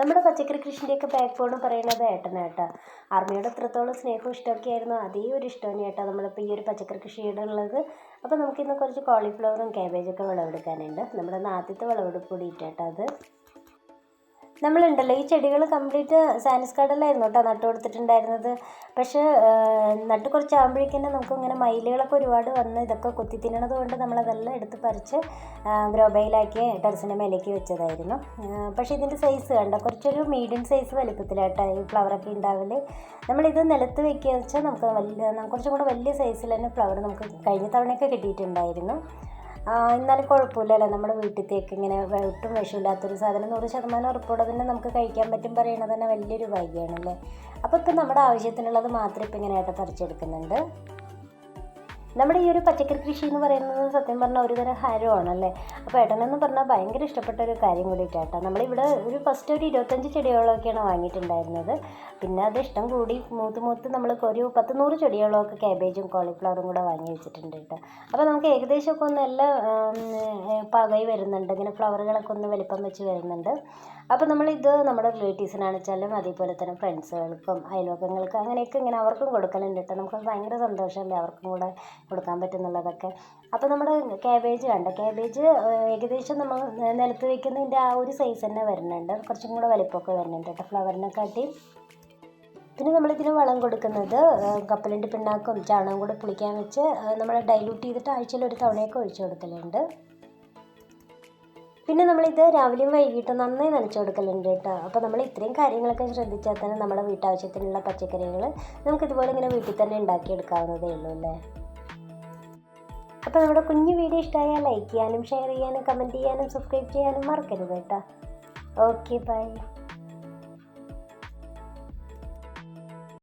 നമ്മുടെ പച്ചക്കറി കൃഷിന്റെയൊക്കെ back bone പറയുന്നത് ഏട്ടനാട്ടാ ആർമിയോട് എത്രത്തോളം സ്നേഹവും ഇഷ്ടമൊക്കെ ആയിരുന്നു അതേ ഒരു ഇഷ്ടം ഏട്ടാ നമ്മളിപ്പോൾ ഈ ഒരു പച്ചക്കറി കൃഷിയിടുള്ളത് അപ്പോൾ നമുക്കിന്ന് കുറച്ച് കോളിഫ്ലവറും കാബേജൊക്കെ വിളവെടുക്കാനുണ്ട്. നമ്മുടെ ആദ്യത്തെ വിളവെടുപ്പ് കൂടിയിട്ടാട്ടോ അത്. നമ്മളുണ്ടല്ലോ ഈ ചെടികൾ കംപ്ലീറ്റ് സാനിസ് കാർഡിലായിരുന്നു കേട്ടോ നട്ടു കൊടുത്തിട്ടുണ്ടായിരുന്നത്. പക്ഷേ നട്ട് കുറച്ചാകുമ്പോഴേക്കും നമുക്ക് ഇങ്ങനെ മയിലുകളൊക്കെ ഒരുപാട് വന്ന് ഇതൊക്കെ കൊത്തി തിന്നണത് കൊണ്ട് നമ്മളതെല്ലാം എടുത്ത് പറിച്ച് ഗ്രോ ബൈയിലാക്കി ടെറസിന്റെ മേലേക്ക് വെച്ചതായിരുന്നു. പക്ഷേ ഇതിന്റെ സൈസ് കണ്ടോ? കുറച്ചൊരു മീഡിയം സൈസ് വലിപ്പത്തിലാട്ടോ ഈ ഫ്ലവറൊക്കെ ഉണ്ടാവൽ. നമ്മളിത് നിലത്ത് വെക്കുക വെച്ചാൽ നമുക്ക് വലിയ കുറച്ചും കൂടെ വലിയ സൈസിൽ തന്നെ ഫ്ലവർ നമുക്ക് കഴിഞ്ഞ തവണയൊക്കെ കിട്ടിയിട്ടുണ്ടായിരുന്നു. എന്നാലും കുഴപ്പമില്ലല്ലോ. നമ്മുടെ വീട്ടിലത്തേക്ക് ഇങ്ങനെ ഒട്ടും വിഷമില്ലാത്തൊരു സാധനം. നൂറ് ശതമാനം ഉറപ്പോടെ തന്നെ നമുക്ക് കഴിക്കാൻ പറ്റും പറയണത് തന്നെ വലിയൊരു ഭാഗ്യമാണല്ലേ അപ്പോൾ ഇപ്പം നമ്മുടെ ആവശ്യത്തിനുള്ളത് മാത്രം ഇപ്പം ഇങ്ങനെ ആയിട്ട് പറിച്ചെടുക്കുന്നുണ്ട്. നമ്മുടെ ഈ ഒരു പച്ചക്കറി കൃഷി എന്ന് പറയുന്നത് സത്യം പറഞ്ഞാൽ ഒരുതരം ഹരമാണല്ലേ അപ്പോൾ ഏട്ടനെന്ന് പറഞ്ഞാൽ ഭയങ്കര ഇഷ്ടപ്പെട്ട ഒരു കാര്യം കൂടിയിട്ടാട്ടോ നമ്മളിവിടെ ഒരു ഫസ്റ്റ് ഒരു ഇരുപത്തഞ്ച് ചെടികളൊക്കെയാണ് വാങ്ങിയിട്ടുണ്ടായിരുന്നത്. പിന്നെ അത് ഇഷ്ടം കൂടി മൂത്ത് മൂത്ത് നമ്മൾ ഒരു പത്ത് നൂറ് ചെടികളൊക്കെ ക്യാബേജും കോളിഫ്ലവറും കൂടെ വാങ്ങി വെച്ചിട്ടുണ്ട് കേട്ടോ അപ്പോൾ നമുക്ക് ഏകദേശമൊക്കെ ഒന്ന് എല്ലാം പകയി വരുന്നുണ്ട്. ഇങ്ങനെ ഫ്ലവറുകളൊക്കെ ഒന്ന് വലിപ്പം വെച്ച് വരുന്നുണ്ട്. അപ്പോൾ നമ്മളിത് നമ്മുടെ റിലേറ്റീവ്സിനാണെച്ചാലും അതേപോലെ തന്നെ ഫ്രണ്ട്സുകൾക്കും അയൽവക്കങ്ങൾക്കും അങ്ങനെയൊക്കെ ഇങ്ങനെ അവർക്കും കൊടുക്കലുണ്ട് കേട്ടോ നമുക്ക് ഭയങ്കര സന്തോഷമല്ലേ അവർക്കും കൂടെ കൊടുക്കാൻ പറ്റുന്നുള്ളതൊക്കെ. അപ്പോൾ നമ്മുടെ ക്യാബേജ് വേണ്ട കാബേജ് ഏകദേശം നമ്മൾ നിലത്ത് വെക്കുന്നതിന്റെ ആ ഒരു സൈസ് തന്നെ വരുന്നുണ്ട്. കുറച്ചും കൂടെ വലിപ്പമൊക്കെ വരുന്നുണ്ട് കേട്ടോ. ഫ്ലവറിനെക്കാട്ടി പിന്നെ നമ്മളിതിന് വളം കൊടുക്കുന്നത് കപ്പലണ്ടി പിണ്ണാക്കും ചാണകം കൂടെ പുളിക്കാൻ വെച്ച് നമ്മൾ ഡൈലൂട്ട് ചെയ്തിട്ട് ആഴ്ചയിൽ ഒരു തവണയൊക്കെ ഒഴിച്ചു കൊടുക്കലുണ്ട്. പിന്നെ നമ്മളിത് രാവിലെയും വൈകിട്ടും നന്നായി നനച്ചു കൊടുക്കലുണ്ട് കേട്ടോ അപ്പോൾ നമ്മൾ ഇത്രയും കാര്യങ്ങളൊക്കെ ശ്രദ്ധിച്ചാൽ തന്നെ നമ്മുടെ വീട്ടാവശ്യത്തിനുള്ള പച്ചക്കറികൾ നമുക്കിതുപോലെ ഇങ്ങനെ വീട്ടിൽ തന്നെ ഉണ്ടാക്കിയെടുക്കാവുന്നതേ ഉള്ളൂ അല്ലേ? അപ്പോൾ നമ്മുടെ കുഞ്ഞു വീഡിയോ ഇഷ്ടമായാൽ ലൈക്ക് ചെയ്യാനും ഷെയർ ചെയ്യാനും കമന്റ് ചെയ്യാനും സബ്സ്ക്രൈബ് ചെയ്യാനും മറക്കരുത് കേട്ടോ. Okay bye